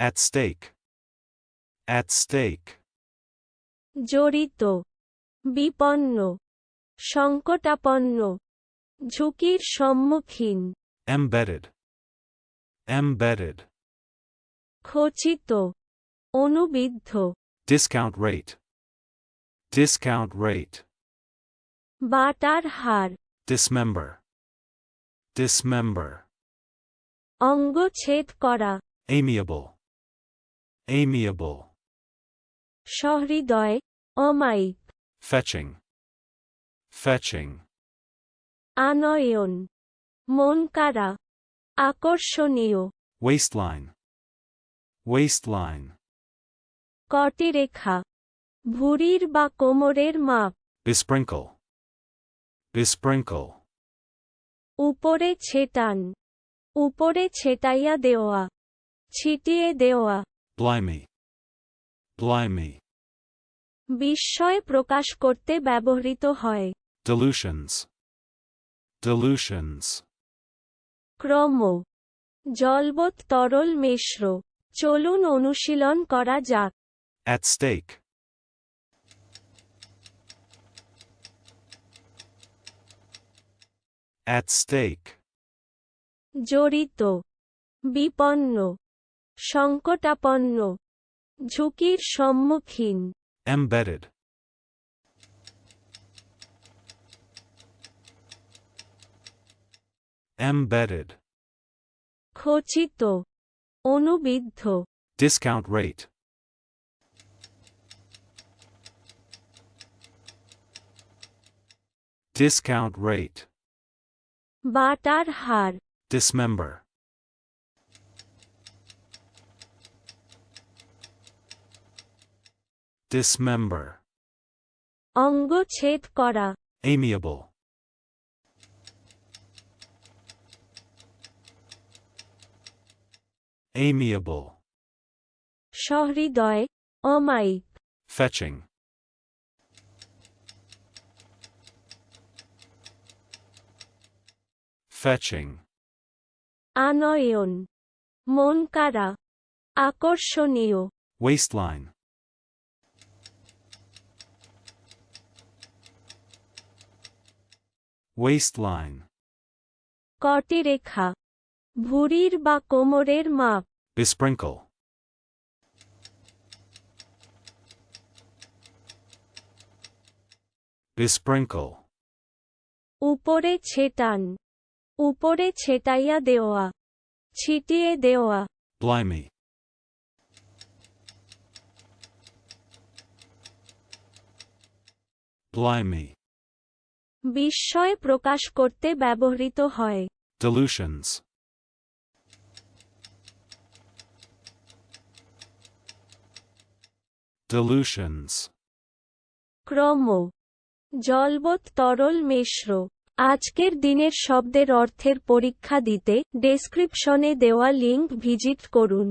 At stake. At stake. জড়িত বিপন্ন সংকটাপন্ন ঝুঁকির সম্মুখীন Embedded. Embedded. খচিত অনুবিদ্ধ Discount rate. Discount rate. বাটার হার Dismember. Dismember. অঙ্গছেদ করা Amiable. Amiable. সহৃদয় অমায়িক Fetching. Fetching. আনয়ন মন কারা আকর্ষণীয় Waistline. Waistline. কটিরেখা ভুঁড়ির বা কোমরের মাপ Besprinkle. Besprinkle. উপরে ছেটান উপরে ছেটাইয়া দেওয়া ছিটিয়ে দেওয়া Blimey. Blimey. বিস্ময় প্রকাশ করতে ব্যবহৃত হয় Dilutions. Dilutions. ক্রম জলবৎ তরল মিশ্র চলুন অনুশীলন করা যাক At stake. At stake. জড়িত বিপন্ন সংকটাপন্ন ঝুঁকির সম্মুখীন। এম্বেড এম্বেড খচিত অনুবিদ্ধ। ডিসকাউন্ট রেট ডিসকাউন্ট রেট বাটার হার। Dismember Dismember. অঙ্গছেদ করা Amiable. Amiable. সহৃদয় অমায়িক Fetching. Fetching. আনয়ন মন কারা আকর্ষণীয় Waistline. Waistline. কটিরেখা ভুঁড়ির বা কোমরের মাপ Besprinkle. Besprinkle. উপরে ছেটান উপরে ছেটাইয়া দেওয়া ছিটিয়ে দেওয়া Blimey. Blimey. বিস্ময় প্রকাশ করতে ব্যবহৃত হয় Dilutions. Dilutions. ক্রম জলবৎ তরল মিশ্র আজকের দিনের শব্দের অর্থের পরীক্ষা দিতে ডেসক্রিপশনে দেওয়া লিঙ্ক ভিজিট করুন